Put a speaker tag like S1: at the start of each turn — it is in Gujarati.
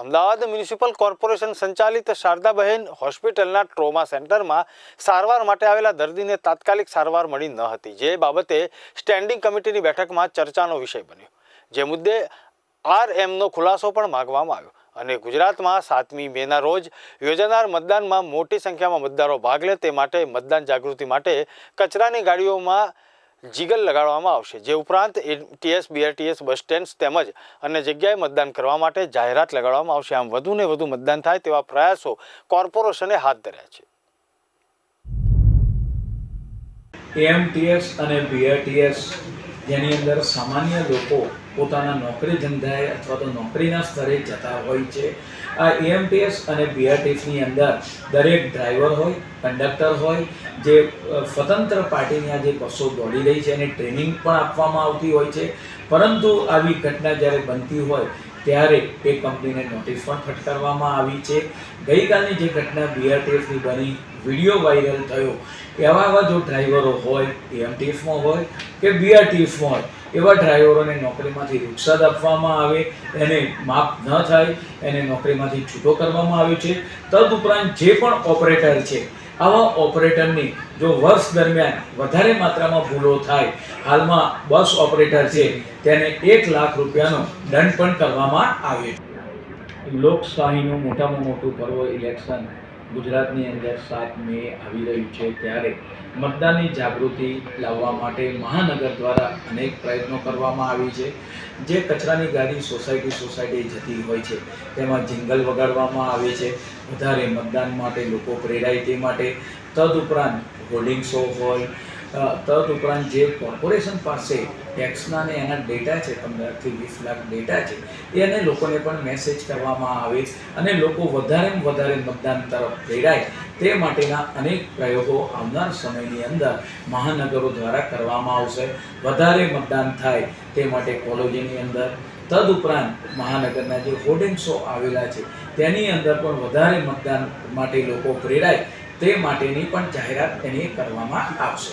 S1: અમદાવાદ મ્યુનિસિપલ કોર્પોરેશન સંચાલિત શારદાબહેન હોસ્પિટલના ટ્રોમા સેન્ટરમાં સારવાર માટે આવેલા દર્દીને તાત્કાલિક સારવાર મળી ન હતી, જે બાબતે સ્ટેન્ડિંગ કમિટીની બેઠકમાં ચર્ચાનો વિષય બન્યો. જે મુદ્દે આર એમનો ખુલાસો પણ માગવામાં આવ્યો અને ગુજરાતમાં સાતમી મેના રોજ યોજાનાર મતદાનમાં મોટી સંખ્યામાં મતદારો ભાગ લે તે માટે મતદાન જાગૃતિ માટે કચરાની ગાડીઓમાં જીગલ લગાડવામાં આવશે, જે ઉપરાંત ટીએસ બીઆરટીએસ બસ સ્ટેન્ડ તેમજ અન્ય જગ્યાએ મતદાન કરવા માટે જાહેરાત લગાડવામાં આવશે. આમ વધુને વધુ મતદાન થાય તેવા પ્રયાસો કોર્પોરેશને હાથ ધર્યા છે.
S2: એમટીએસ અને બીઆરટીએસ જેની અંદર સામાન્ય લોકો પોતાના નોકરી ધંધાએ અથવા તો નોકરીના સ્તરે જતા હોય છે. આ એએમટીએસ અને બીઆરટીએસની અંદર દરેક ડ્રાઈવર હોય, કંડક્ટર હોય, જે સ્વતંત્ર પાર્ટીની આ જે બસો દોડી રહી છે એને ટ્રેનિંગ પણ આપવામાં આવતી હોય છે. પરંતુ આવી ઘટના જ્યારે બનતી હોય ત્યારે એ કંપનીને નોટિસ પણ ફટકારવામાં આવી છે. ગઈકાલની જે ઘટના બીઆરટીએસની બની, વીડિયો વાયરલ થયો. એવા એવા જો ડ્રાઈવરો હોય એમટીએફમાં હોય કે બીઆરટીએફમાં હોય, એવા ડ્રાઈવરોને નોકરીમાંથી રૂક્ષાત આપવામાં આવે, એને માફ ન થાય, એને નોકરીમાંથી છૂટો કરવામાં આવ્યો છે. તદુપરાંત જે પણ ઓપરેટર છે આવા ઓપરેટરની જો વર્ષ દરમિયાન વધારે માત્રામાં ભૂલો થાય, હાલમાં બસ ઓપરેટર છે, તેને એક લાખ રૂપિયાનો દંડ પણ કરવામાં આવે લોકશાહીનું મોટામાં મોટું પર્વ ઇલેક્શન ગુજરાતની અંદર સાત મે આવી રહ્યું છે ત્યારે મતદાનની જાગૃતિ લાવવા માટે મહાનગર દ્વારા અનેક પ્રયત્નો કરવામાં આવી છે. જે કચરાની ગાડી સોસાયટી સોસાયટી જતી હોય છે, તેમાં જિંગલ વગાડવામાં આવે છે. વધારે મતદાન માટે લોકો પ્રેરાય તે માટે તદુપરાંત હોર્ડિંગ શો હોય અ, તદુપરાંત જે કોર્પોરેશન પાસે ટેક્સના ને એના ડેટા છે પંદરથી વીસ લાખ ડેટા છે એને લોકોને પણ મેસેજ કરવામાં આવે અને લોકો વધારેમાં વધારે મતદાન તરફ પ્રેરાય તે માટેના અનેક પ્રયોગો આવનાર સમયની અંદર મહાનગરો દ્વારા કરવામાં આવશે. વધારે મતદાન થાય તે માટે કોલેજોની અંદર તદુપરાંત મહાનગરના જે હોર્ડિંગ શો આવેલા છે તેની અંદર પણ વધારે મતદાન માટે લોકો પ્રેરાય તે માટેની પણ જાહેરાત તેની કરવામાં આવશે.